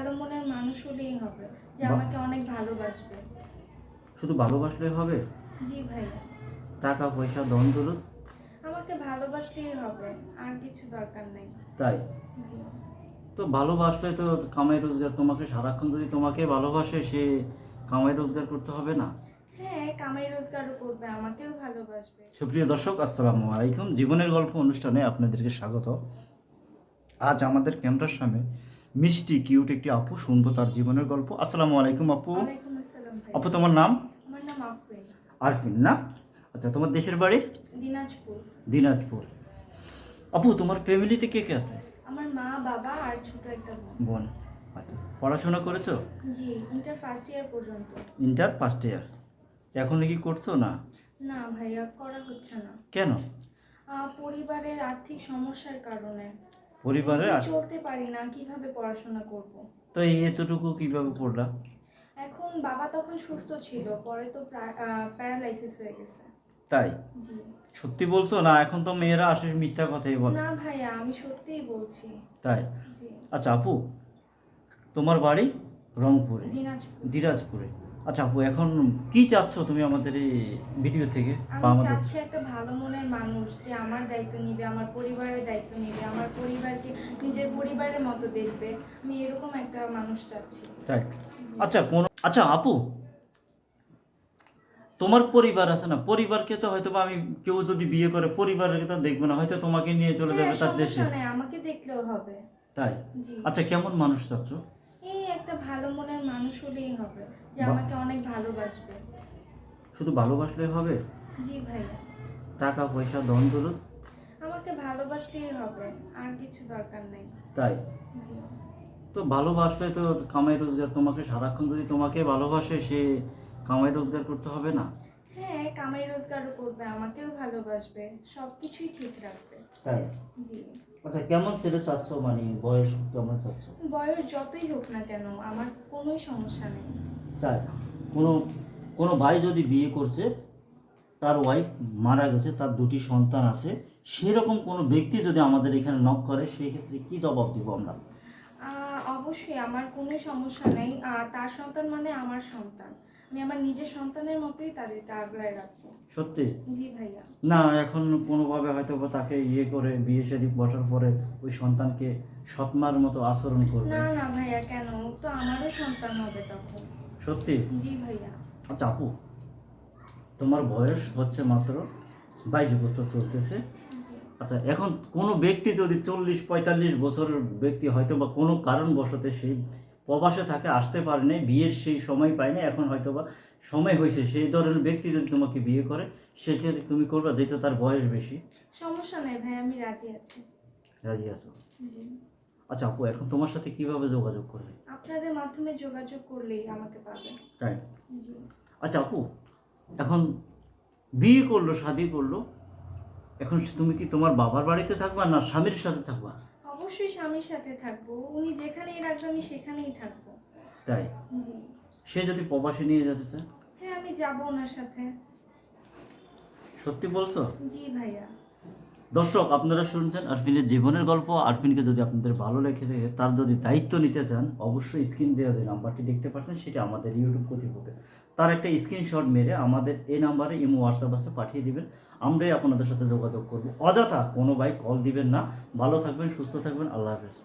ভালো মনের মানুষ হলেই হবে যে আমাকে অনেক ভালোবাসবে। শুধু ভালোবাসলে হবে? জি ভাইয়া টাকা পয়সা ধন দৌলত? আমাকে ভালোবাসলেই হবে আর কিছু দরকার নেই। তাই? তো ভালোবাসলে তো কামাই রোজগার তোমাকে সারাক্ষণ যদি তোমাকে ভালোবাসে সে কামাই রোজগার করতে হবে না? হ্যাঁ কামাই রোজগারও করবে আমাকেও ভালোবাসবে। সুপ্রিয় দর্শক আসসালামু আলাইকুম। জীবনের গল্প অনুষ্ঠানে আপনাদেরকে স্বাগত। আজ আমাদের ক্যামেরার সামনে মিষ্টি কিউট একটি আপু শুনব তার জীবনের গল্প। আসসালামু আলাইকুম আপু। আপু তোমার নাম? আরফিন না? আচ্ছা তোমার দেশের বাড়ি? দিনাজপুর। দিনাজপুর। আপু তোমার ফ্যামিলিতে কে কে আছে? আমার মা বাবা আর ছোট একটা বোন। বোন। আচ্ছা পড়াশোনা করেছ? জি ইন্টার ফার্স্ট ইয়ার পর্যন্ত। ইন্টার ফার্স্ট ইয়ার এখন কি করছ না? না ভাইয়া করা হচ্ছে না। কেন? পরিবারের আর্থিক সমস্যার কারণে। পরিবারে চলতে পারি না কীভাবে পড়াশোনা করব। তো এই এতটুকু কীভাবে পড়লা এখন বাবা তখন সুস্থ ছিল পরে তো প্যারালাইসিস হয়ে গেছে। তাই? সত্যি বলছো? না এখন তো মেয়েরা আসে মিথ্যা কথাই বলে। না ভাইয়া আমি সত্যিই বলছি। তাই? আচ্ছা আপু তোমার বাড়ি রংপুরে? দিনাজপুর। দিনাজপুরে। আচ্ছা আপু এখন কি চাচ্ছ তুমি আমাদের এই ভিডিও থেকে বা আমি আমাদের? চাচ্ছি একটা ভালো মনের মানুষ যে আমার দায়িত্ব নিবে আমার পরিবারের দায়িত্ব নিবে আমার পরিবারকে নিজের পরিবারের মতো দেখবে। আমি এরকম একটা মানুষ চাচ্ছি। আচ্ছা কোন আচ্ছা আপু তোমার পরিবার আছে না? পরিবারকে তো হয়তো বা আমি কেউ যদি বিয়ে করে পরিবারকে তো দেখবে না হয়তো তোমাকে নিয়ে চলে যাবে হ্যাঁ, তার দেশে। সমস্যা নেই আমাকে দেখলেও হবে। তাই? জি। আচ্ছা কেমন মানুষ চাচ্ছ? একটা ভালো মনের মানুষ হলেই হবে যে আমাকে অনেক ভালোবাসবে। শুধু ভালোবাসলে হবে? জি ভাই। টাকা পয়সা দন দৌলত? আমাকে ভালোবাসলেই হবে আর কিছু দরকার নেই। তাই? তো ভালোবাসলে তো কামাই রোজগার তোমাকে সারাক্ষণ যদি তোমাকে ভালোবাসে সে কামাই রোজগার করতে হবে না? কামাই রোজগারও করবে আমাকেও ভালোবাসবে সব কিছুই ঠিক রাখবে। তাই? জি। আচ্ছা কেমন ছেলে চাচ্ছ? মানে বয়স কেমন চাচ্ছ? বয়স যতই হোক না কেন আমার কোনোই সমস্যা নেই। তাই? কোনো কোনো ভাই যদি বিয়ে করছে তার ওয়াইফ মারা গেছে তার দুটি সন্তান আছে সেরকম কোনো ব্যক্তি যদি আমাদের এখানে নক করে সেই ক্ষেত্রে কি জবাব দিব আমরা? অবশ্যই আমার কোনো সমস্যা নেই। তার সন্তান মানে আমার সন্তান। আমি আমার নিজের সন্তানের মতোই তাদেরকে আগলায় রাখব। সত্যি? জি ভাইয়া। না এখন কোনোভাবে হয়তো বা তাকে ইয়ে করে বিয়ে শাদী বসার পরে ওই সন্তানকে সৎমার মতো আচরণ করবে। না না ভাইয়া কেন? ও তো আমারও সন্তান হবে তখন। সত্যি? জি ভাইয়া। আচ্ছা আপু তোমার বয়স হচ্ছে মাত্র বাইশ বছর চলতেছে। আচ্ছা এখন কোনো ব্যক্তি যদি চল্লিশ পঁয়তাল্লিশ বছরের ব্যক্তি হয়তো বা কোনো কারণবশতে সেই প্রবাসে থাকে আসতে পারে নাই বিয়ের সেই সময় পায় না এখন হয়তো বা সময় হয়েছে। সেই ধরনের ব্যক্তি যদি তোমাকে বিয়ে করে সেক্ষেত্রে তুমি করবা যেহেতু তার বয়স বেশি। সমস্যা নেই ভাই আমি রাজি আছি। রাজি আছো? আচ্ছা আপু এখন তোমার সাথে কীভাবে যোগাযোগ করবে? আপনাদের মাধ্যমে যোগাযোগ করলেই আমাকে পাবে। তাই? আচ্ছা আপু এখন বিয়ে করল শাদি করল এখন তুমি কি তোমার বাবার বাড়িতে থাকবা না স্বামীর সাথে থাকবা? অবশ্যই স্বামীর সাথে থাকব। উনি যেখানেই রাখবে আমি সেখানেই থাকব। তাই? জি। সে যদি প্রবাসে নিয়ে যেতে চায়? হ্যাঁ আমি যাব ওনার সাথে। সত্যি বলছো? জি ভাইয়া। দর্শক, আপনারা শুনছেন আরফিনের জীবনের গল্প। আরফিনকে যদি আপনাদের ভালো লেগে থাকে, তার যদি দায়িত্ব নিতে চান, অবশ্যই স্ক্রিন দেওয়া যে নাম্বারটি দেখতে পাচ্ছেন, সেটা আমাদের ইউটিউব কর্তৃপক্ষের তার একটা স্ক্রিনশট মেরে আমাদের এই নাম্বারে ইমো হোয়াটসঅ্যাপ আছে, পাঠিয়ে দিবেন। আমরাই আপনাদের সাথে যোগাযোগ করব। অযথা কোনো ভাই কল দিবেন না। ভালো থাকবেন, সুস্থ থাকবেন। আল্লাহ হাফেজ।